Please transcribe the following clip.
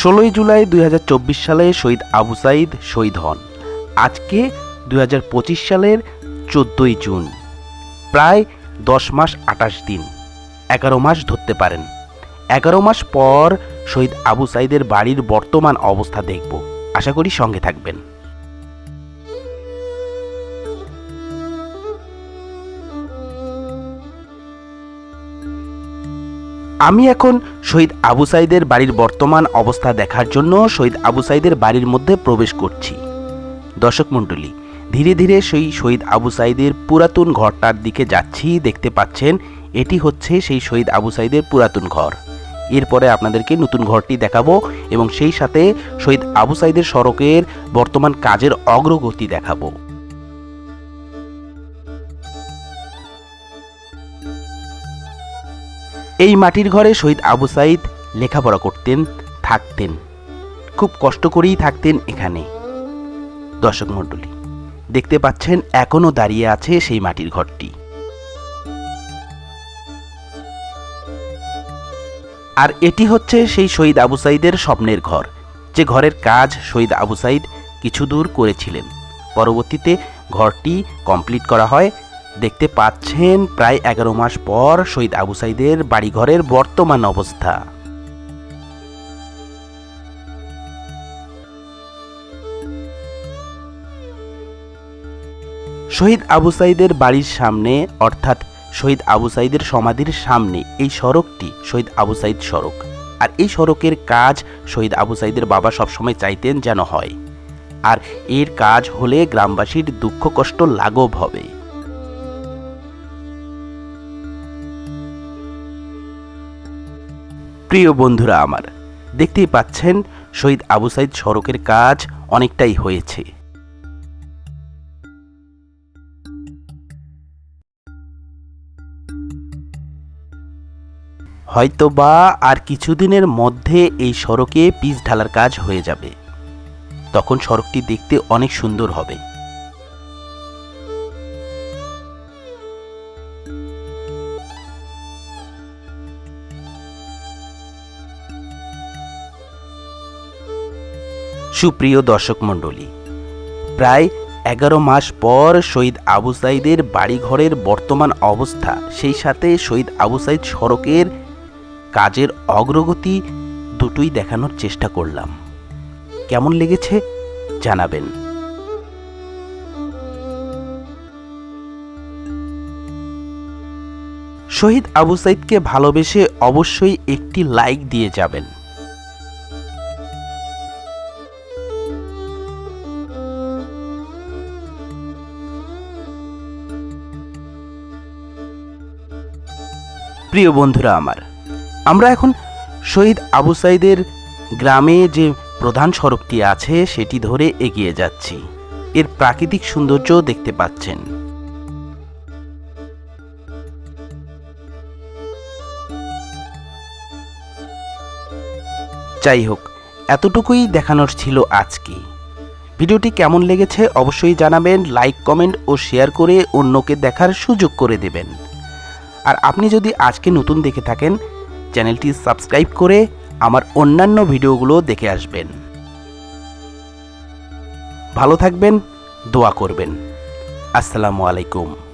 ষোলোই জুলাই দুই হাজার চব্বিশ সালে শহীদ আবু সাইদ শহীদ হন। আজকে দু হাজার পঁচিশ সালের চোদ্দোই জুন, প্রায় দশ মাস আটাশ দিন, এগারো মাস ধরতে পারেন। এগারো মাস পর শহীদ আবু সাইদের বাড়ির বর্তমান অবস্থা দেখব। আশা করি সঙ্গে থাকবেন। আমি এখন শহীদ আবু সাইদের বাড়ির বর্তমান অবস্থা দেখার জন্য শহীদ আবু সাইদের বাড়ির মধ্যে প্রবেশ করছি। দর্শক মণ্ডলী, ধীরে ধীরে সেই শহীদ আবু সাইদের পুরাতন ঘরটার দিকে যাচ্ছি, দেখতে পাচ্ছেন এটি হচ্ছে সেই শহীদ আবু সাইদের পুরাতন ঘর। এরপরে আপনাদেরকে নতুন ঘরটি দেখাবো এবং সেই সাথে শহীদ আবু সাইদের সড়কের বর্তমান কাজের অগ্রগতি দেখাবো। এই মাটির ঘরে শহীদ আবু সাইদ লেখাপড়া করতেন, থাকতেন। খুব কষ্ট করেই থাকতেন এখানে। দর্শক মণ্ডলী, দেখতে পাচ্ছেন এখনও দাঁড়িয়ে আছে সেই মাটির ঘরটি। আর এটি হচ্ছে সেই শহীদ আবু সাইদের স্বপ্নের ঘর। যে ঘরের কাজ শহীদ আবু সাইদ কিছু দূর করেছিলেন। পরবর্তীতে ঘরটি কমপ্লিট করা হয় দেখতে পাচ্ছেন প্রায় এগারো মাস পর শহীদ আবু সাইদের বাড়িঘরের বর্তমান অবস্থা। শহীদ আবু সাইদের বাড়ির সামনে, অর্থাৎ শহীদ আবু সাইদের সমাধির সামনে, এই সড়কটি শহীদ আবু সাইদ সড়ক। আর এই সড়কের কাজ শহীদ আবু সাইদের বাবা সবসময় চাইতেন যেন হয়। আর এর কাজ হলে গ্রামবাসীর দুঃখ কষ্ট লাঘব হবে। প্রিয় বন্ধুরা আমার, দেখতেই পাচ্ছেন শহীদ আবু সাইদ সড়কের কাজ অনেকটাই হয়েছে। হয়তো বা আর কিছুদিনের মধ্যে এই সড়কে পিচ ঢালার কাজ হয়ে যাবে। তখন সড়কটি দেখতে অনেক সুন্দর হবে। সুপ্রিয় দর্শক মণ্ডলী, প্রায় এগারো মাস পর শহীদ আবু সাইদের বাড়িঘরের বর্তমান অবস্থা, সেই সাথে শহীদ আবু সাইদ সড়কের কাজের অগ্রগতি দুটোই দেখানোর চেষ্টা করলাম। কেমন লেগেছে জানাবেন। শহীদ আবু সাইদকে ভালোবেসে অবশ্যই একটি লাইক দিয়ে যাবেন। প্রিয় বন্ধুরা আমার, আমরা এখন শহীদ আবু সাইদের গ্রামে যে প্রধান সড়কটি আছে সেটি ধরে এগিয়ে যাচ্ছি। এর প্রাকৃতিক সৌন্দর্য দেখতে পাচ্ছেন। যাই হোক, এতটুকুই দেখানোর ছিল আজকে। ভিডিওটি কেমন লেগেছে অবশ্যই জানাবেন, লাইক, কমেন্ট ও শেয়ার করে অন্যকে দেখার সুযোগ করে দেবেন। আর আপনি যদি আজকে নতুন দেখে থাকেন, চ্যানেলটি সাবস্ক্রাইব করে আমার অন্যান্য ভিডিওগুলো দেখে আসবেন। ভালো থাকবেন, দোয়া করবেন। আসসালামু আলাইকুম।